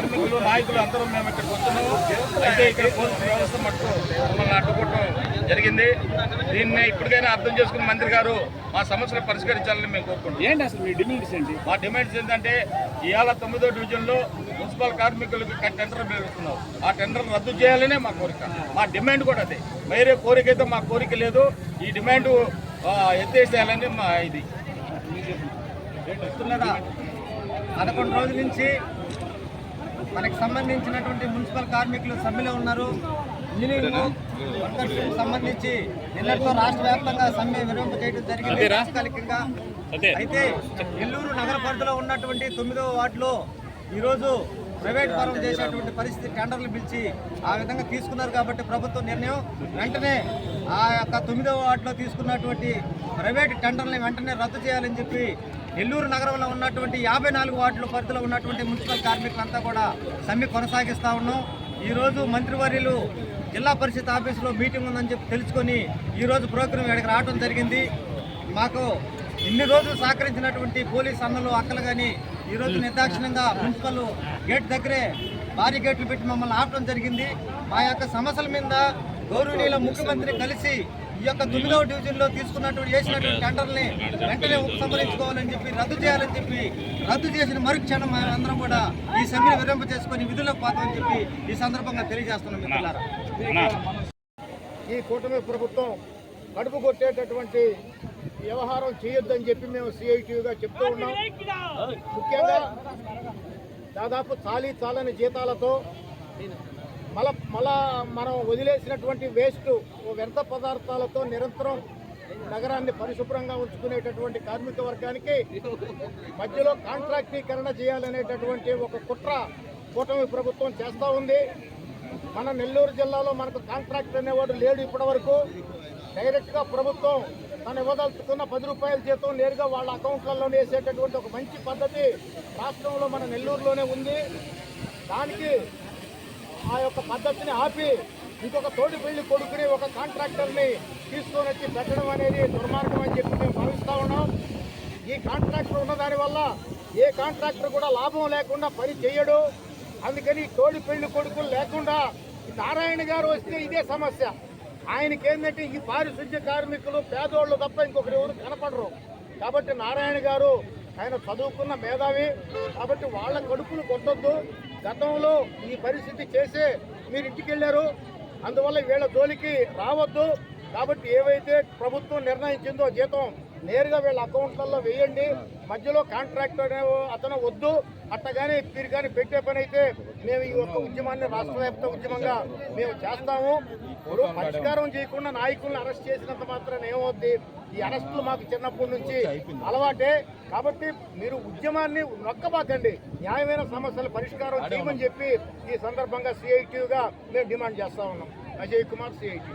కార్మికులు నాయకులు అందరూ మేము ఇక్కడికి వస్తున్నాము అయితే ఇక్కడ పోలీసు వ్యవస్థ మటుకు మమ్మల్ని అడ్డుకోవడం జరిగింది. దీన్ని ఇప్పటికైనా అర్థం చేసుకున్న మంత్రి గారు మా సమస్యలు పరిష్కరించాలని మేము కోరుకుంటున్నాం. ఏంటి అసలు మీ డిమాండ్స్ ఏంటి? మా డిమాండ్స్ ఏంటంటే ఇవాళ తొమ్మిదో డివిజన్లో మున్సిపల్ కార్మికులకు టెండర్ పిలుస్తున్నారు ఆ టెండర్ రద్దు చేయాలనే మా కోరిక. మా డిమాండ్ కూడా అదే. వేరే కోరిక అయితే మా కోరిక లేదు. ఈ డిమాండ్ ఎత్తేసేయాలని మా ఇది. పదకొండు రోజుల నుంచి మనకు సంబంధించినటువంటి మున్సిపల్ కార్మికులు సమ్మెలో ఉన్నారు. ఇంజనీరింగ్ వర్కర్స్ సంబంధించి నిన్నటితో రాష్ట్ర వ్యాప్తంగా సమ్మె విరమింప చేయడం జరిగింది. తాత్కాలికంగా. అయితే నెల్లూరు నగర పరిధిలో ఉన్నటువంటి తొమ్మిదవ వార్డులో ఈరోజు ప్రైవేట్ పరం చేసేటువంటి పరిస్థితి టెండర్లు పిలిచి ఆ విధంగా తీసుకున్నారు కాబట్టి ప్రభుత్వ నిర్ణయం వెంటనే ఆ యొక్క తొమ్మిదవ వార్డులో తీసుకున్నటువంటి ప్రైవేట్ టెండర్ని వెంటనే రద్దు చేయాలని చెప్పి నెల్లూరు నగరంలో ఉన్నటువంటి యాభై నాలుగు వార్డుల పరిధిలో ఉన్నటువంటి మున్సిపల్ కార్మికులంతా కూడా సమ్మె కొనసాగిస్తూ ఉన్నాం. ఈరోజు మంత్రివర్యులు జిల్లా పరిషత్ ఆఫీసులో మీటింగ్ ఉందని చెప్పి తెలుసుకొని ఈరోజు ప్రోగ్రాం ఇక్కడికి రావడం జరిగింది. మాకు ఇన్ని రోజులు సహకరించినటువంటి పోలీస్ అన్నలు అక్కలు కానీ ఈరోజు నిర్దాక్షిణ్యంగా మున్సిపల్ గేట్ దగ్గరే భారీ గేట్లు పెట్టి మమ్మల్ని ఆపడం జరిగింది. మా యొక్క సమస్యల మీద గౌరవనీయుల ముఖ్యమంత్రి కలిసి ఈ యొక్క తొమ్మిదవ డివిజన్లో తీసుకున్నటువంటి చేసినటువంటి టెండర్ని వెంటనే ఉపసంహరించుకోవాలని చెప్పి రద్దు చేయాలని చెప్పి రద్దు చేసిన మరుక్షణం అందరం కూడా ఈ సమ్మెను విరింప చేసుకొని విధులకు పోతామని చెప్పి ఈ సందర్భంగా తెలియజేస్తున్నాం మిత్రులారా. ఈ కూటమి ప్రభుత్వం కడుపు కొట్టేటటువంటి వ్యవహారం చేయొద్దని చెప్పి మేము సిఐటిగా చెప్తూ ఉన్నాం. ముఖ్యంగా దాదాపు చాలీ చాలని జీతాలతో మళ్ళా మళ్ళా మనం వదిలేసినటువంటి వేస్ట్ వ్యర్థ పదార్థాలతో నిరంతరం నగరాన్ని పరిశుభ్రంగా ఉంచుకునేటటువంటి కార్మిక వర్గానికి మధ్యలో కాంట్రాక్టీకరణ చేయాలనేటటువంటి ఒక కుట్ర కూటమి ప్రభుత్వం చేస్తూ ఉంది. మన నెల్లూరు జిల్లాలో మనకు కాంట్రాక్ట్ అనేవాడు లేడు ఇప్పటి వరకు డైరెక్ట్గా ప్రభుత్వం తను ఇవ్వదలుచుకున్న పది రూపాయల జీతం నేరుగా వాళ్ళ అకౌంట్లలో వేసేటటువంటి ఒక మంచి పద్ధతి రాష్ట్రంలో మన నెల్లూరులోనే ఉంది. దానికి ఆ యొక్క పద్ధతిని ఆపి ఇంకొక తోటి పెళ్ళి కొడుకుని ఒక కాంట్రాక్టర్ని తీసుకొని వచ్చి పెట్టడం అనేది దుర్మార్గం అని చెప్పి మేము భావిస్తూ ఉన్నాం. ఈ కాంట్రాక్టర్ ఉన్న వల్ల ఏ కాంట్రాక్టర్ కూడా లాభం లేకుండా పని చేయడు. అందుకని తోడి పెళ్ళి కొడుకులు లేకుండా ఈ నారాయణ గారు వస్తే ఇదే సమస్య. ఆయనకి ఏంటంటే ఈ పారిశుద్ధ్య కార్మికులు పేదోళ్ళు తప్ప ఇంకొకరు ఎవరు కనపడరు. కాబట్టి నారాయణ గారు ఆయన చదువుకున్న మేధావి. కాబట్టి వాళ్ళ కడుపులు కొట్టొద్దు. గతంలో ఈ పరిస్థితి చేసే మీరు ఇంటికి వెళ్ళారు అందువల్ల వీళ్ళ జోలికి రావద్దు. కాబట్టి ఏవైతే ప్రభుత్వం నిర్ణయించిందో జీతం నేరుగా వీళ్ళ అకౌంట్లలో వేయండి. మధ్యలో కాంట్రాక్ట్ అనే అతను వద్దు. అట్టగానే మీరు కానీ పెట్టే పని అయితే మేము ఈ ఒక్క ఉద్యమాన్ని రాష్ట్ర వ్యాప్త ఉద్యమంగా మేము చేస్తాము. ఇప్పుడు పరిష్కారం చేయకుండా నాయకులను అరెస్ట్ చేసినంత మాత్రం ఏమవుద్ది? ఈ అరెస్టులు మాకు చిన్నప్పటి నుంచి అలవాటే. కాబట్టి మీరు ఉద్యమాన్ని నొక్కబాకండి. న్యాయమైన సమస్యల పరిష్కారం చేయమని చెప్పి ఈ సందర్భంగా సిఐటిగా మేము డిమాండ్ చేస్తా ఉన్నాం. అజయ్ కుమార్ సిఐటి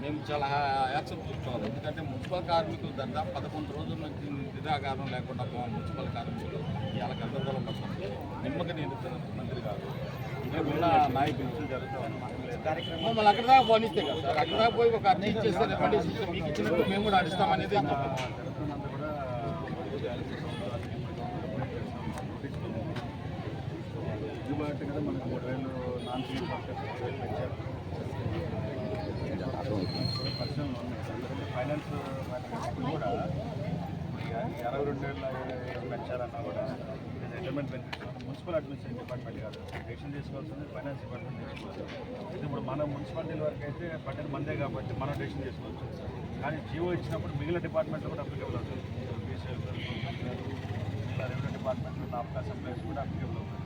మేము చాలా యాక్సెప్ట్ చూసుకోవాలి ఎందుకంటే మున్సిపల్ కార్మికులు దాదాపు పదకొండు రోజుల నుంచి నిరాకారం లేకుండా మున్సిపల్ కార్మికులు ఇవాళ గందరగోళం పడుతుంది నిమ్మక నిలుస్తున్న మంత్రి గారు ఉన్న నాయకులు జరుగుతూ మమ్మల్ని అక్కడ దాకా పోనిస్తే కదా సార్ అక్కడ దాకా పోయి ఒక అర్జీ ఇచ్చేస్తే రికమెండేషన్ ఇస్తే మీకు ఇచ్చినట్టు మేము కూడా అడిస్తామనేది దిగుబాటు కదా మనకు మూడు వేలు నాన్ సివిల్ పెంచారు ఫైనాన్స్ వాటికి కూడా ఈ అరవై రెండు వేల పెంచాలన్నా కూడా retirement benefit municipal administration department కాదు డెసిషన్ తీసుకోవాల్సింది ఫైనాన్స్ డిపార్ట్మెంట్ తీసుకోవాలి ఇప్పుడు మన మున్సిపాలిటీల వరకు అయితే పట్టణ మందే కాబట్టి మనం డెసిషన్ చేసుకోవచ్చు కానీ జీవో ఇచ్చినప్పుడు మిగిలిన డిపార్ట్మెంట్లో కూడా అప్లికేబుల్ అవుతుంది బీసీఎల్ ఇలా రెవెన్యూ డిపార్ట్మెంట్లో నాప్కా సప్లైస్ కూడా అప్లికేబుల్ అవుతుంది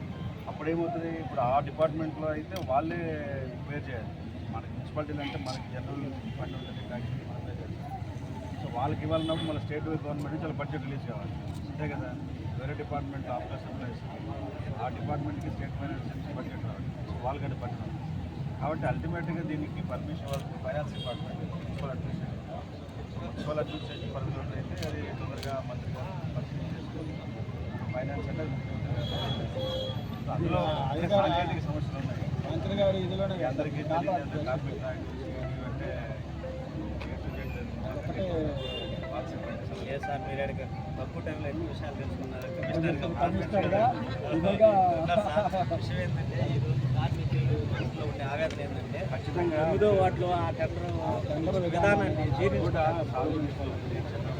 అప్పుడేమవుతుంది ఇప్పుడు ఆ డిపార్ట్మెంట్లో అయితే వాళ్ళే పే చేయాలి. మనకి మున్సిపాలిటీలు అంటే మనకి జనరల్ ఫండ్ ఉంటుంది ట్యాక్స్ మనం చేయాలి సో వాళ్ళకి ఇవ్వాలన్నప్పుడు మన స్టేట్ గవర్నమెంట్ నుంచి వాళ్ళ బడ్జెట్ రిలీజ్ కావాలి. అంతే కదా? వేరే డిపార్ట్మెంట్ సప్లైస్ ఆ డిపార్ట్మెంట్కి స్టేట్ ఫైనాన్స్ నుంచి బడ్జెట్ రావాలి. వాళ్ళకంటే బడ్జెట్ కాబట్టి అల్టిమేట్గా దీనికి పర్మిషన్ ఇవ్వాల్సింది finance department municipal administration municipal administration permission అయితే అది తొందరగా మంత్రి గారు పరిశీలన చేసుకుని ఫైనాన్స్ అంటే. అందులో సాంకేతిక సమస్యలు ఉన్నాయి మంత్రి గారు ఇదిలోనే మీ అందరికీ తెలియదు కార్మిక నాయకులు అంటే ఒకటే ఏ సార్ మీరు అడిగారు? తక్కువ టైంలో ఎక్కువ విషయాలు తెలుసుకున్నారు? విషయం ఏంటంటే ఈరోజు కార్మికులు మనసులో ఉండే ఆవేదన ఏంటంటే ఖచ్చితంగా తొమ్మిదో వాటిలో ఆ టెండర్ విధానాన్ని చేసుకోవాలని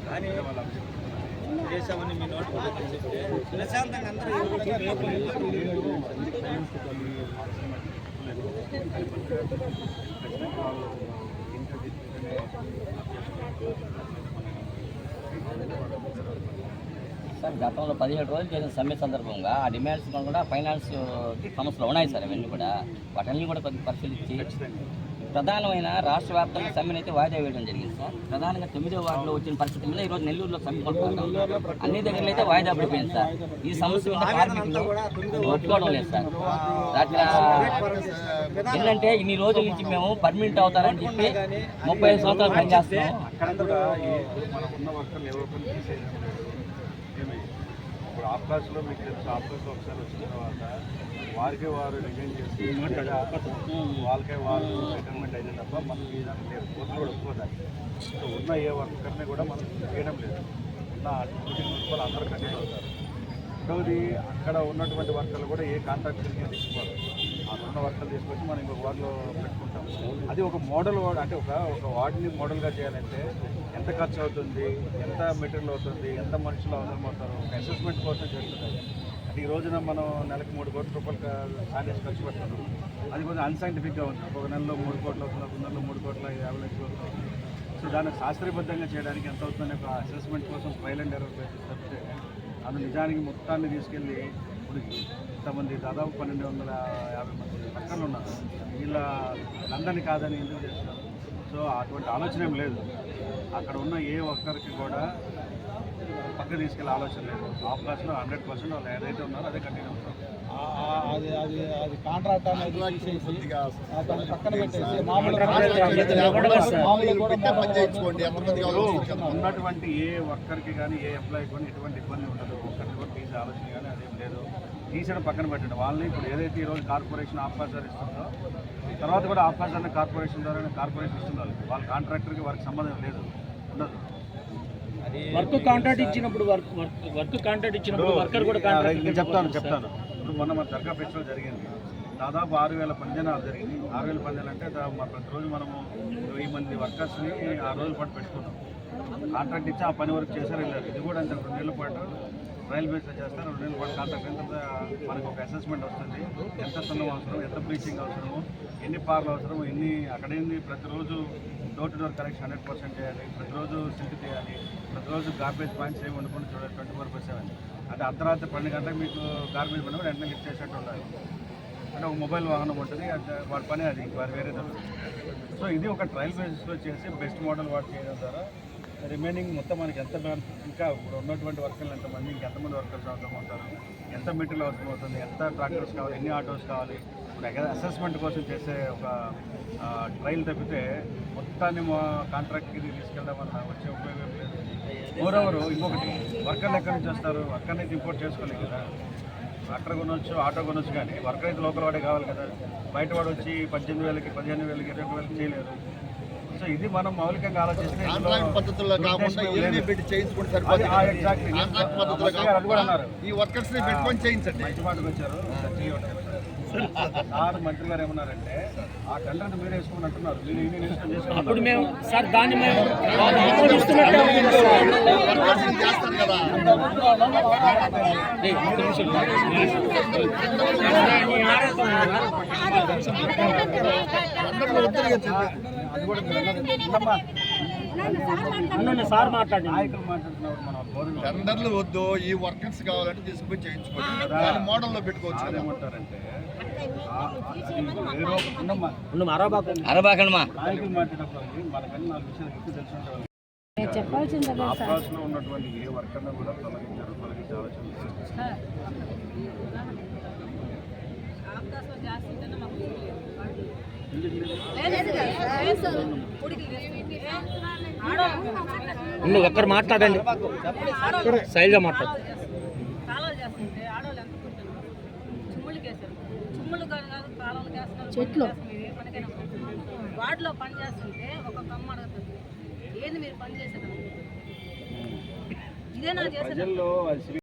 కానీ చేసామని మీ నోటి ప్రశాంతంగా అందరూ సార్ గతంలో పదిహేడు రోజులు చేసిన సమ్మె సందర్భంగా ఆ డిమాండ్స్ కూడా ఫైనాన్స్ సమస్యలు ఉన్నాయి సార్ అవన్నీ కూడా. వాటన్నీ కూడా కొద్దిగా పరిశీలించి ప్రధానమైన రాష్ట్ర వ్యాప్తంగా సమ్మెను అయితే వాయిదా వేయడం జరిగింది సార్. ప్రధానంగా తొమ్మిదో వార్డులో వచ్చిన పరిస్థితి మీద ఈరోజు నెల్లూరులో సమ్మె కొనసాగుతుంది. అన్ని దగ్గరలో అయితే వాయిదా పడిపోయింది సార్. ఈ సమస్య మీద కార్మికులు ఒప్పుకోవడం లేదు సార్. అట్లా ఏంటంటే ఇన్ని రోజుల నుంచి మేము పర్మినెంట్ అవుతారని చెప్పి ముప్పై ఐదు సంవత్సరాలు పనిచేస్తున్నాం అక్కడ కూడా ఏ మనం ఉన్న వర్కర్లు ఎవరో ఒకరు తీసేయడం లేదు ఏమి ఆఫ్కాస్లో మీకు తెలుసు ఆఫ్కాస్లో ఒకసారి వచ్చిన తర్వాత వారికే వారు రిజైన్ చేసి వాళ్ళకే వాళ్ళు రిటైర్మెంట్ అయిన తప్ప మనకి దానికి లేదు. కూడా ఒప్పుకోదాన్ని సో ఉన్న ఏ వర్కర్ని కూడా మనం చేయడం లేదు. ఉన్న మున్సిపల్ అందరూ కంటిన్యూ అవుతారు. రెండవది అక్కడ ఉన్నటువంటి వర్కర్లు కూడా ఏ కాంట్రాక్ట్ తీసుకోవాలి. ఆ ఉన్న వర్కర్లు తీసుకొచ్చి మనం ఇంకొక వార్డులో పెట్టుకుంటాం. అది ఒక మోడల్ వార్డ్ అంటే ఒక ఒక వార్డుని మోడల్గా చేయాలంటే ఎంత ఖర్చు అవుతుంది ఎంత మెటీరియల్ అవుతుంది ఎంత మనుషులు అవసరం అవుతారు ఒక అసెస్మెంట్ కోసం చేస్తుంది అంటే ఈ రోజున మనం నెలకు మూడు కోట్ల రూపాయలు శాలరీస్ ఖర్చు పెడుతున్నాం. అది కొంచెం అన్సైంటిఫిక్గా ఉంది. ఒక నెలలో మూడు కోట్లు అవుతుంది ఒక నెలలో మూడు కోట్ల యాభై లక్షలు అవుతుంది సో దాన్ని శాస్త్రీయబద్ధంగా చేయడానికి ఎంత అవుతుందనే ఒక అసెస్మెంట్ కోసం ట్రయల్ అండ్ ఎర్రర్ తప్పితే అది నిజానికి మొత్తాన్ని తీసుకెళ్ళి ఇప్పుడు ఇంతమంది దాదాపు పన్నెండు వందల యాభై మంది వర్కర్లు ఉన్నారు. వీళ్ళ లండన్ కాదని ఎందుకు చేస్తున్నారు? సో అటువంటి ఆలోచన ఏం లేదు. అక్కడ ఉన్న ఏ ఒక్కరికి కూడా పక్క తీసుకెళ్ళే ఆలోచన లేదు. ఆఫ్కాస్లో హండ్రెడ్ పర్సెంట్ వాళ్ళు ఏదైతే ఉన్నారో అదే కంటిన్యూ అవుతారు. అది కాంట్రాక్ట్ అనేది దాన్ని పక్కన పెట్టేసి ఉన్నటువంటి ఏ వర్కర్కి కానీ ఏ ఎంప్లాయీ కానీ ఎటువంటి ఇబ్బంది ఉండదు. ఒక్కరికి కూడా తీసే ఆలోచన కానీ అదేం లేదు. తీసేయడం పక్కన పెట్టండి. వాళ్ళని ఇప్పుడు ఏదైతే ఈరోజు కార్పొరేషన్ ఆఫ్కాసర్ ఇస్తుందో తర్వాత కూడా ఆఫ్కాసర్ కార్పొరేషన్ ద్వారా కార్పొరేషన్ ఇస్తుంది వాళ్ళకి వాళ్ళ కాంట్రాక్టర్కి వారికి సంబంధం లేదు. ఉండదు. వర్క్ కాంట్రాక్ట్ ఇచ్చినప్పుడు వర్క్ వర్క్ కాంట్రాక్ట్ ఇచ్చినప్పుడు వర్కర్ కూడా కాంట్రాక్ట్ చెప్తాను చెప్తాను. ఇప్పుడు మొన్న మన దర్గా ఫెస్టివల్ జరిగింది. దాదాపు ఆరు వేల పంజనాలు జరిగింది. ఆరు వేల పంజాలు అంటే ప్రతిరోజు మనము వెయ్యి మంది వర్కర్స్ని ఆ రోజు పాటు పెట్టుకున్నాం కాంట్రాక్ట్ ఇచ్చి ఆ పని వరకు చేశారు వెళ్ళారు ఇది కూడా అంతే రెండు నెలల పాటు. ట్రయల్ బేస్లో చేస్తారు రెండు నెలల పాటు కాంట్రాక్ట్ తర్వాత మనకు ఒక అసెస్మెంట్ వస్తుంది. ఎంత సున్నం అవసరం ఎంత బ్లీచింగ్ అవసరము ఎన్ని పార్లు అవసరం ఎన్ని అక్కడ ఏంది ప్రతిరోజు door to door collection hundred percent చేయాలి ప్రతిరోజు సిల్క్ చేయాలి ప్రతిరోజు గార్బేజ్ పాయింట్స్ ఏమి వండుకొని చూడాలి ట్వంటీ ఫోర్ బై సెవెన్ అంటే అర్ధరాత్రి పన్నెండు గంటలకు మీకు గార్బేజ్ పండుగ వెంటనే లిఫ్ట్ చేసేట్టు ఉండాలి. అంటే ఒక మొబైల్ వాహనం ఉంటుంది వాడి పని అది వారి వేరే సో ఇది ఒక ట్రయల్ బేసిస్లో చేసి బెస్ట్ మోడల్ వాడు చేయడం ద్వారా రిమైనింగ్ మొత్తం మనకి ఎంత ఇంకా ఇప్పుడు ఉన్నటువంటి వర్కర్లు ఎంతమంది ఇంకెంతమంది వర్కర్స్ అవసరం అవుతారు? ఎంత మెటీరియల్ అవసరం అవుతుంది? ఎంత ట్రాక్టర్స్ కావాలి? ఎన్ని ఆటోస్ కావాలి? ఇప్పుడు అసెస్మెంట్ కోసం చేసే ఒక ట్రయల్ తప్పితే మొత్తాన్ని మా కాంట్రాక్ట్కి తీసుకెళ్ళడం వల్ల వచ్చే ఉపయోగం లేదు. మోర్ ఇంకొకటి వర్కర్లు ఎక్కడి నుంచి వస్తారు? వర్కర్ అయితే ఇంపోర్ట్ చేసుకోలేదు కదా. ట్రాక్టర్ కొనవచ్చు ఆటో కొనవచ్చు కానీ వర్కర్ అయితే లోకల్ వాడే కావాలి కదా. బయట వాడు వచ్చి పద్దెనిమిది వేలకి పదిహేను వేలకి ఇరవై వేలకి చేయలేరు సో ఇది మనం మౌలికంగా కాంట్రాక్ట్ పద్ధతుల్లో కాకుండా ఉద్దేశం ఏం ఏదైనా లేదు. పెట్టి చేయించుకుంటే సరిపోతుంది ఈ వర్కర్స్ని పెట్టుకొని చేయించండి. మంచి మాటకు వచ్చారు. సార్ మంత్రి గారు ఏమన్నారంటే ఆ టెండర్ మీరు వేసుకోమని అంటున్నారు మీరు యూనియన్ వేసుకొని. మేము సార్ దాన్ని మేము చేస్తారు కదా నిమిషం. సార్ గౌరవం టెండర్లు వద్దు ఈ వర్కర్స్ కావాలంటే తీసుకుపోయి చేయించుకోండి. దాని మోడల్లో పెట్టుకోవచ్చు ఏమంటారంటే చెప్పాల్సింది సార్. ఉన్నటువంటి ఏ వర్కర్ను కూడా తొలగించారు తొలగించే ఆలోచన ముందు ఒక్కరు మాట్లాడండి. శైలిగా మాట్లాడు. చెట్లు. మనకైనా వార్డులో పని చేస్తుంటే ఒక కమ్మ అడుగుతుంది ఏంది మీరు పని చేసేది ఇదేనా చేసేది ప్రజల్లో అది